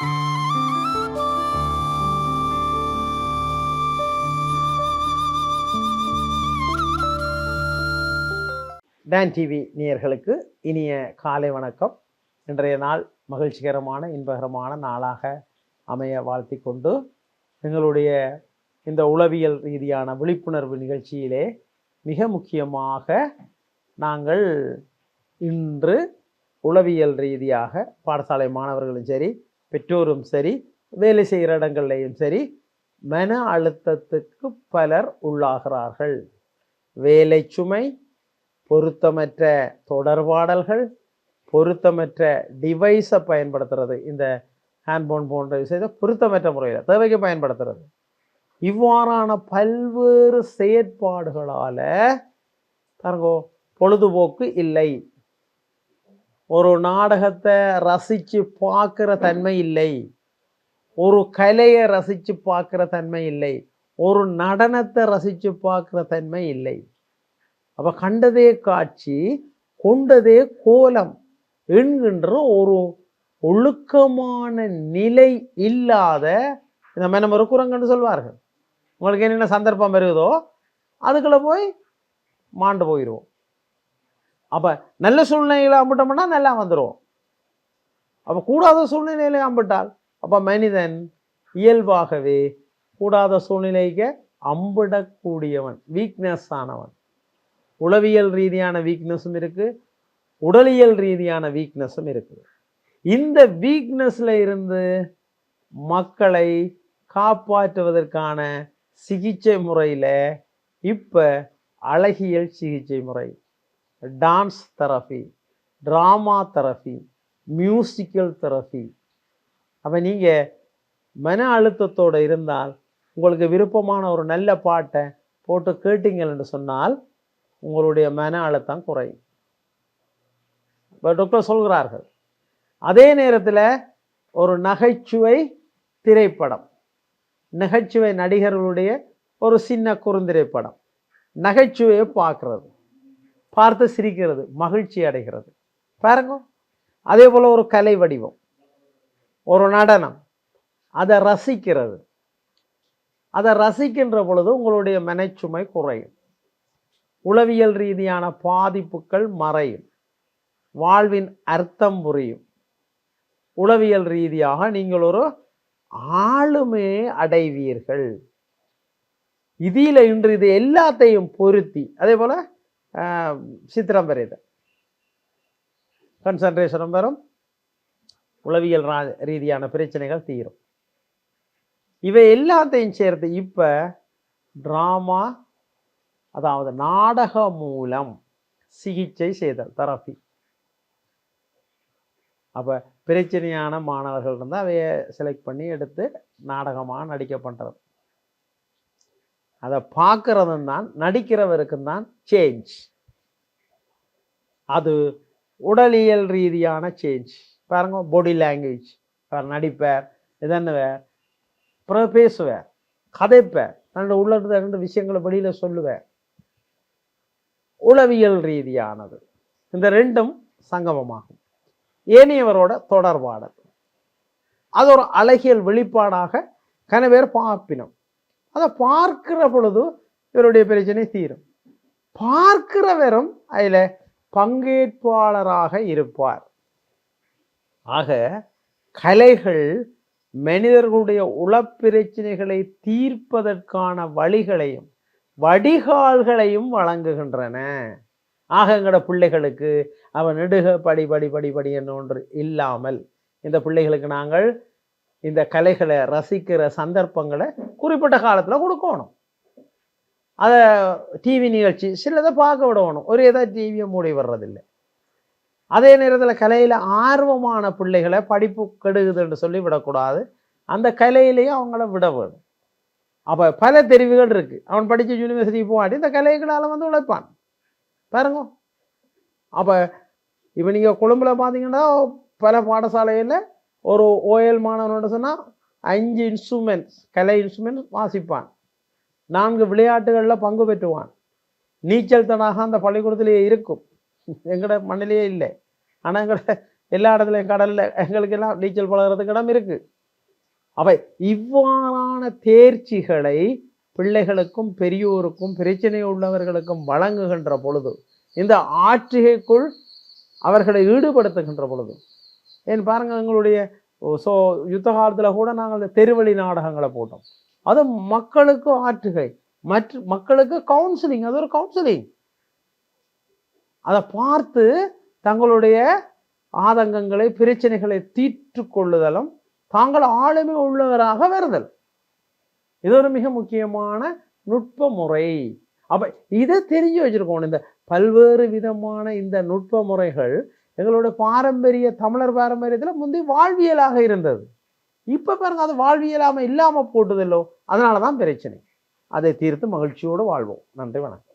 Don TV நேயர்களுக்கு இனிய காலை வணக்கம். இன்றைய நாள் மகிழ்ச்சிகரமான இன்பகரமான நாளாக அமைய வாழ்த்தி கொண்டு எங்களுடைய இந்த உளவியல் ரீதியான விழிப்புணர்வு நிகழ்ச்சியிலே மிக முக்கியமாக நாங்கள் இன்று உளவியல் ரீதியாக பாடசாலை மாணவர்களும் சரி பெற்றோரும் சரி வேலை செய்கிற இடங்கள்லையும் சரி மன அழுத்தத்துக்கு பலர் உள்ளாகிறார்கள். வேலை சுமை பொருத்தமற்ற தொடர்பாடல்கள் பொருத்தமற்ற டிவைஸை பயன்படுத்துறது இந்த ஹேண்ட்போன் போன்ற விஷயத்தை பொருத்தமற்ற முறையில் தேவைக்கு பயன்படுத்துறது. இவ்வாறான பல்வேறு செயற்பாடுகளால் பாருங்கோ பொழுதுபோக்கு இல்லை. ஒரு நாடகத்தை ரசித்து பார்க்குற தன்மை இல்லை. ஒரு கலையை ரசித்து பார்க்குற தன்மை இல்லை. ஒரு நடனத்தை ரசித்து பார்க்குற தன்மை இல்லை. அப்போ கண்டதே காட்சி கொண்டதே கோலம் என்கின்ற ஒரு ஒழுக்கமான நிலை இல்லாத இந்த மனம் ஒரு குரங்குன்னு சொல்வார்கள். உங்களுக்கு என்னென்ன சந்தர்ப்பம் வருதோ அதுக்குள்ளே போய் மாண்டு போயிடுவோம் அப்போ நல்ல சூழ்நிலையில் அம்பிட்டோம்னா நல்லா வந்துடும் அப்போ கூடாத சூழ்நிலையில அம்பிட்டால் அப்போ மனிதன் இயல்பாகவே கூடாத சூழ்நிலைக்கு அம்பிடக்கூடியவன் வீக்னஸ் ஆனவன். உளவியல் ரீதியான வீக்னஸும் இருக்குது உடலியல் ரீதியான வீக்னஸும் இருக்குது இந்த வீக்னஸில் இருந்து மக்களை காப்பாற்றுவதற்கான சிகிச்சை முறையில் இப்போ அழகியல் சிகிச்சை முறை dance therapy drama therapy musical therapy. அப்போ நீங்கள் மன அழுத்தத்தோடு இருந்தால் உங்களுக்கு விருப்பமான ஒரு நல்ல பாட்டை போட்டு கேட்டீங்கள் என்று சொன்னால் உங்களுடைய மன அழுத்தம் குறையும். இப்போ டாக்டர் சொல்கிறார்கள் அதே நேரத்தில் ஒரு நகைச்சுவை திரைப்படம் நகைச்சுவை நடிகர்களுடைய ஒரு சின்ன குறுந்திரைப்படம் நகைச்சுவையை பார்க்குறது. பார்த்து சிரிக்கிறது மகிழ்ச்சி அடைகிறது. பாருங்க அதே போல் ஒரு கலை வடிவம் ஒரு நடனம் அதை ரசிக்கிறது. அதை ரசிக்கின்ற பொழுது உங்களுடைய மனச்சுமை குறையும். உளவியல் ரீதியான பாதிப்புகள் மறையும். வாழ்வின் அர்த்தம் புரியும். உளவியல் ரீதியாக நீங்கள் ஒரு ஆளுமே அடைவீர்கள். இதில் இன்று இது எல்லாத்தையும் பொருத்தி அதே போல் சித்திரம் வரைது கன்சன்ட்ரேஷனும் வரும். உளவியல் ரா- ரீதியான பிரச்சனைகள் தீரும். இவை எல்லாத்தையும் சேர்த்து இப்போ ட்ராமா அதாவது நாடக மூலம் சிகிச்சை செய்தல் தெரப்பி அப்போ பிரச்சனையான மாணவர்கள் இருந்தால் அவைய செலக்ட் பண்ணி எடுத்து நாடகமாக நடிக்க பண்ணுறது அதை பார்க்கறதும் தான் நடிக்கிறவருக்கும் தான் சேஞ்ச் அது உடலியல் ரீதியான சேஞ்ச் பாருங்க பாடி லாங்குவேஜ் அவர் நடிப்பார் இதன்னுவார் அப்புறம் பேசுவார் கதைப்பார். தன்னோட உள்ள ரெண்டு விஷயங்களை வெளியில் சொல்லுவார். உளவியல் ரீதியானது. இந்த ரெண்டும் சங்கமமாகும். ஏனையவரோட தொடர்பாடல். அது ஒரு அழகியல் வெளிப்பாடாக கனவேர் பாப்பினம் அதை பார்க்கிற பொழுது இவருடைய பிரச்சனை தீரும். பார்க்கிறவரும் அதில் பங்கேற்பாளராக இருப்பார். ஆக கலைகள் மனிதர்களுடைய உளப்பிரச்சனைகளை தீர்ப்பதற்கான வழிகளையும் வடிகால்களையும் வழங்குகின்றன. ஆக எங்களோட பிள்ளைகளுக்கு அவன் நெடுக படி படி படி படி என்ன ஒன்று இல்லாமல் இந்த பிள்ளைகளுக்கு நாங்கள் இந்த கலைகளை ரசிக்கிற சந்தர்ப்பங்களை குறிப்பிட்ட காலத்தில் கொடுக்கணும். அதை டிவி நிகழ்ச்சி சிலதை பார்க்க விடணும். ஒரு ஏதாவது டிவியை மூடி வர்றதில்லை அதே நேரத்தில் கலையில் ஆர்வமான பிள்ளைகளை படிப்பு கெடுகுதுன்னு சொல்லி விடக்கூடாது. அந்த கலையிலையும் அவங்கள விட வேணும். அப்போ பல தெரிவுகள் இருக்குது அவன் படித்த யூனிவர்சிட்டி போகாட்டி இந்த கலைகளால் வந்து உழைப்பான். பாருங்க. அப்போ இப்போ நீங்கள் கொழும்புல பார்த்தீங்கன்னா பல பாடசாலையில் ஒரு ஓஎல் மாணவனோட சொன்னால் அஞ்சு இன்ஸ்ட்ருமெண்ட்ஸ் கலை இன்ஸ்ட்ருமெண்ட்ஸ் வாசிப்பான். நான்கு விளையாட்டுகளில் பங்கு பெற்றுவான். நீச்சல் தனாக அந்த பள்ளிக்கூடத்திலேயே இருக்கும். எங்களோட மண்ணிலேயே இல்லை. ஆனால் எங்களோட எல்லா இடத்துலையும் கடலில் எங்களுக்கு எல்லாம் நீச்சல் பழகிறதுக்கு இடம் இருக்குது அவை இவ்வாறான தேர்ச்சிகளை பிள்ளைகளுக்கும் பெரியோருக்கும் பிரச்சனை உள்ளவர்களுக்கும் வழங்குகின்ற பொழுது இந்த ஆற்றுகைக்குள் அவர்களை ஈடுபடுத்துகின்ற பொழுது ஏன் பாருங்கள் எங்களுடைய ஸோ யுத்த காலத்தில் கூட நாங்கள் இந்த தெருவழி நாடகங்களை போட்டோம். அது மக்களுக்கு ஆற்றுகை. மற்ற மக்களுக்கு கவுன்சிலிங் அது ஒரு கவுன்சிலிங் அதை பார்த்து தங்களுடைய ஆதங்கங்களை பிரச்சனைகளை தீற்று கொள்ளுதலும் தாங்கள் ஆளுமை உள்ளவராக வருதல். இது ஒரு மிக முக்கியமான நுட்ப முறை அப்போ இதை தெரிஞ்சு வச்சுருக்கோம் இந்த பல்வேறு விதமான இந்த நுட்ப முறைகள் எங்களோட பாரம்பரிய தமிழர் பாரம்பரியத்தில் முந்தைய வாழ்வியலாக இருந்தது. இப்போ பாருங்க அது வாழ்வியலாமல் இல்லாமல் போட்டதில்லோ. அதனால தான் பிரச்சனை. அதை தீர்த்து மகிழ்ச்சியோடு வாழ்வோம். நன்றி வணக்கம்.